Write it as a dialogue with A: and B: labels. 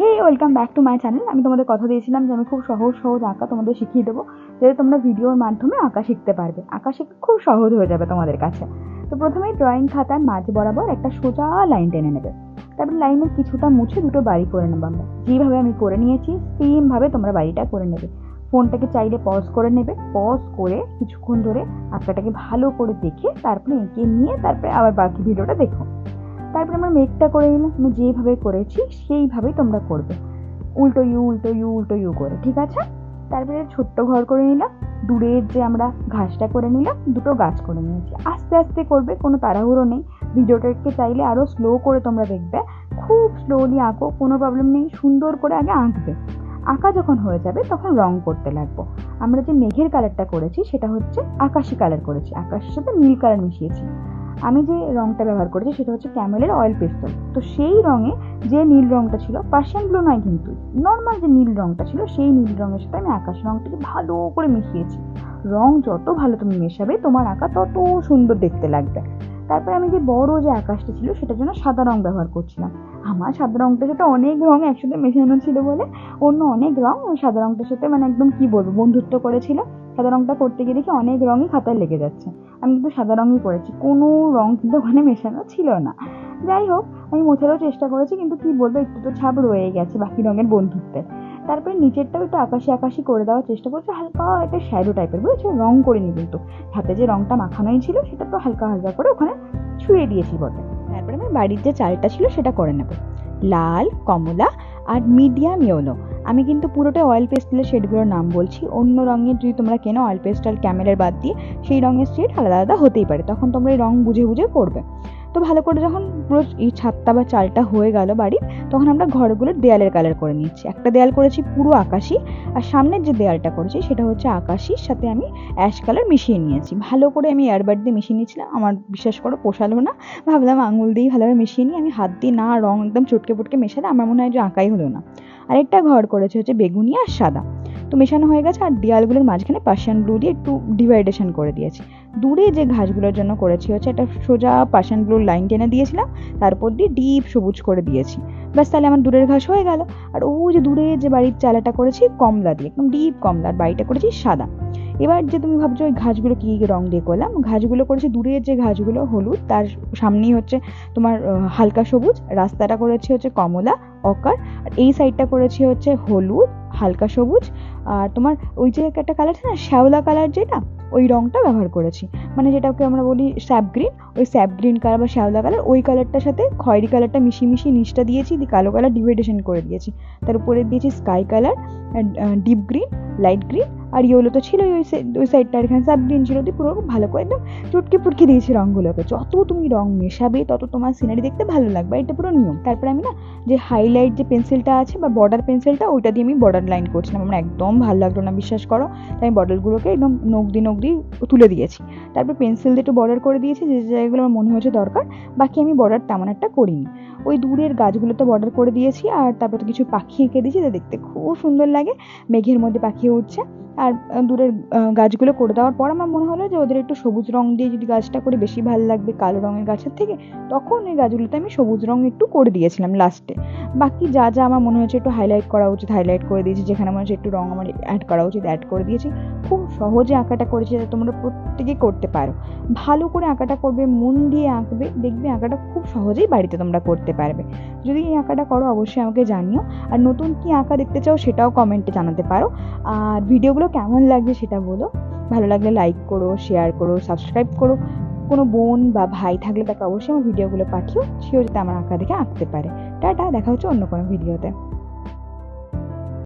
A: Hey welcome back to my channel আমি তোমাদের কথা দিয়েছিলাম যে আমি খুব সহজ সহজ আঁকা তোমাদের শিখিয়ে দেবো যাতে তোমরা ভিডিওর মাধ্যমে আঁকা শিখতে পারবে। আঁকা শিখতে খুব সহজ হয়ে যাবে তোমাদের কাছে। তো প্রথমেই ড্রয়িং খাতার মাঝ বরাবর একটা সোজা লাইন টেনে নেবে। তারপর লাইনের কিছুটা মুছে দুটো বাড়ি করে নেব আমরা। যেইভাবে আমি করে নিয়েছি সেমভাবে তোমরা বাড়িটা করে নেবে। ফোনটাকে চাইলে পজ করে নেবে। পজ করে কিছুক্ষণ ধরে আঁকাটাকে ভালো করে দেখে তারপরে এঁকে নিয়ে তারপরে আবার বাকি ভিডিওটা দেখো। তারপরে আমরা মেঘটা করে নিলাম। আমি যেইভাবে করেছি, সেইভাবেই তোমরা করবে। উল্টো ইউ উল্টো ইউ উল্টো ইউ করে, ঠিক আছে? তারপরে ছোট্ট ঘর করে নিলাম। দূরের যে আমরা ঘাসটা করে নিলাম, দুটো গাছ করে নিয়েছি। আস্তে আস্তে করবে, কোনো তাড়াহুড়ো নেই। ভিডিওটাকে চাইলে আরও স্লো করে তোমরা দেখবে। খুব স্লোলি আঁকো, কোনো প্রবলেম নেই। সুন্দর করে আগে আঁকবে। আঁকা যখন হয়ে যাবে, তখন রং করতে লাগবো। আমরা যে মেঘের কালারটা করেছি, সেটা হচ্ছে আকাশি কালার করেছি। আকাশের সাথে নীল কালার মিশিয়েছি। আমি যে রংটা ব্যবহার করেছি সেটা হচ্ছে ক্যামেলের অয়েল পেস্টল তো সেই রঙে যে নীল রঙটা ছিল পার্সিয়ান ব্লু নয় কিন্তু নর্মাল যে নীল রঙটা ছিল, সেই নীল রঙের সাথে আমি আকাশ রংটাকে ভালো করে মিশিয়েছি। রং যত ভালো তুমি মেশাবে, তোমার আঁকা তত সুন্দর দেখতে লাগবে। তারপরে আমি যে বড় যে আকাশটা ছিল, সেটার জন্য সাদা রং ব্যবহার করছিলাম। আমার সাদা রংটার সাথে অনেক রং একসাথে মেশানো ছিল বলে, অন্য অনেক রং ওই সাদা রংটার সাথে মানে একদম কি বলব, বন্ধুত্ব করেছিল। সাদা রংটা করতে গিয়ে দেখি অনেক রঙই খাতায় লেগে যাচ্ছে। আমি কিন্তু সাদা রঙই করেছি কোনো রং কিন্তু ওখানে মেশানো ছিল না। যাই হোক, আমি মোছারও চেষ্টা করেছি, কিন্তু কি বলব, একটু তো ছাপ রয়ে গেছে বাকি রঙের বন্ধুত্বের। তারপরে নিচেরটাও একটু আকাশি আকাশি করে দেওয়ার চেষ্টা করছি, হালকা একটা শ্যাডো টাইপের বুঝেছ? রং করিনি কিন্তু। হাতে যে রংটা মাখানোই ছিল, সেটা তো হালকা হালকা করে ওখানে ছুঁয়ে দিয়েছি বটে। তারপরে আমার বাড়ির যে চালটা ছিল, সেটা করে নেব। লাল, কমলা আর মিডিয়াম ইয়েলো আমি কিন্তু পুরোটা অয়েল পেস্টেলের শেডগুলোর নাম বলছি। অন্য রঙের যদি তোমরা কেনো অয়েল পেস্টাল ক্যামেলের বাদ দিয়ে, সেই রঙের শেড আলাদা আলাদা হতেই পারে। তখন তোমরা এই রং বুঝে বুঝে করবে। তো ভালো করে যখন পুরো এই ছাদটা বা চালটা হয়ে গেল বাড়ির, তখন আমরা ঘরগুলোর দেয়ালের কালার করে নিচ্ছি। একটা দেয়াল করেছি পুরো আকাশি, আর সামনের যে দেয়ালটা করেছি সেটা হচ্ছে আকাশির সাথে আমি অ্যাশ কালার মিশিয়ে নিয়েছি। ভালো করে আমি এয়ারবাড দিয়ে মিশিয়ে নিয়েছিলাম, আমার বিশ্বাস করো পোষালো না। ভাবলাম আঙুল দিয়েই ভালোভাবে মিশিয়ে নিই, আমি হাত দিয়ে না রং একদম চটকে পটকে মেশালে আমার মনে হয় যে আঁকাই হলো না। আরেকটা ঘর করেছে হচ্ছে বেগুনি আর সাদা। তো মেশানো হয়ে গেছে আর দেয়ালগুলোর মাঝখানে পাশান ব্লু দিয়ে একটু ডিভাইডেশন করে দিয়েছি। দূরে যে ঘাসগুলোর জন্য করেছি হচ্ছে একটা সোজা পাশান ব্লুর লাইন টেনে দিয়েছিলাম তারপর দিয়ে ডিপ সবুজ করে দিয়েছি। ব্যাস, তাহলে আমার দূরের ঘাস হয়ে গেল। আর ও যে দূরে যে বাড়ির চালাটা করেছি, কমলা দিয়ে, একদম ডিপ কমলা আর বাড়িটা করেছি সাদা। এবার যে তুমি ভাবছ ওই ঘাসগুলো কী রং দিয়ে করলাম, ঘাসগুলো করেছি দূরের যে ঘাসগুলো হলুদ, তার সামনেই হচ্ছে তোমার হালকা সবুজ, রাস্তাটা করেছি হচ্ছে কমলা, অকার, আর এই সাইডটা করেছি হচ্ছে হলুদ, হালকা সবুজ, আর তোমার ওই যে একটা কালার আছে না, শ্যাওলা কালার যেটা, ওই রঙটা ব্যবহার করেছি। মানে যেটাকে আমরা বলি স্যাপ গ্রিন ওই স্যাপ গ্রিন কালার বা শ্যাওলা কালার ওই কালারটার সাথে খয়েরি কালারটা মিশিয়ে মিশিয়ে নিচটা দিয়েছি, দিয়ে কালো কালার ডিভাইডেশন করে দিয়েছি। তার উপরে দিয়েছি sky colour deep green light green আর ইয়েলো তো ছিলই ওই ওই সাইডটা এখানে সাব গ্রিন ছিল দিয়ে পুরো ভালো করে একদম চুটকে পুটকে দিয়েছি রঙগুলোকে। যত তুমি রং মেশাবে, তত তোমার সিনারি দেখতে ভালো লাগবে এটা পুরো নিয়ম। তারপরে আমি না যে হাইলাইট যে পেন্সিলটা আছে বা বর্ডার পেন্সিলটা ওইটা দিয়ে আমি বর্ডার লাইন করছিলাম। আমার একদম ভালো লাগল না, বিশ্বাস করো। তাই আমি বর্ডারগুলোকে একদম নখ নগদি নগদি তুলে দিয়েছি। তারপর পেন্সিল দিয়ে একটু বর্ডার করে দিয়েছি, যে জায়গাগুলো আমার মনে হয়েছে দরকার, বাকি আমি বর্ডার তেমন একটা করিনি। ওই দূরের গাছগুলোতে বর্ডার করে দিয়েছি, আর তারপর কিছু পাখি এঁকে দিয়েছি, যা দেখতে খুব সুন্দর লাগে। মেঘের মধ্যে পাখি উঠছে আর দূরের গাছগুলো করে দেওয়ার পর আমার মনে হলো যে ওদের একটু সবুজ রং দিয়ে যদি গাছটা করে বেশি ভালো লাগবে কালো রঙের গাছের থেকে, তখন এই গাছগুলোতে আমি সবুজ রং একটু করে দিয়েছিলাম লাস্টে বাকি যা যা আমার মনে হচ্ছে একটু হাইলাইট করা উচিত হাইলাইট করে দিয়েছি, যেখানে মনে হচ্ছে একটু রং আমার অ্যাড করা উচিত অ্যাড করে দিয়েছি। খুব সহজে আঁকাটা করেছি যাতে তোমরা প্রত্যেকেই করতে পারো। ভালো করে আঁকাটা করবে, মন দিয়ে আঁকবে, দেখবে আঁকাটা খুব সহজেই বাড়িতে তোমরা করতে পারবে। যদি এই আঁকাটা করো, অবশ্যই আমাকে জানিও। আর নতুন কি আঁকা দেখতে চাও সেটাও কমেন্টে জানাতে পারো। আর ভিডিওগুলো কেমন লাগছে সেটা বলো। ভালো লাগলে লাইক করো শেয়ার করো সাবস্ক্রাইব করো। কোনো বোন বা ভাই থাকলে তাকে অবশ্যই আমার ভিডিওগুলো পাঠিও। সেও যাতে আমার আঁকা দেখে আঁকতে পারে। টাটা, দেখা হচ্ছে অন্য কোনো ভিডিওতে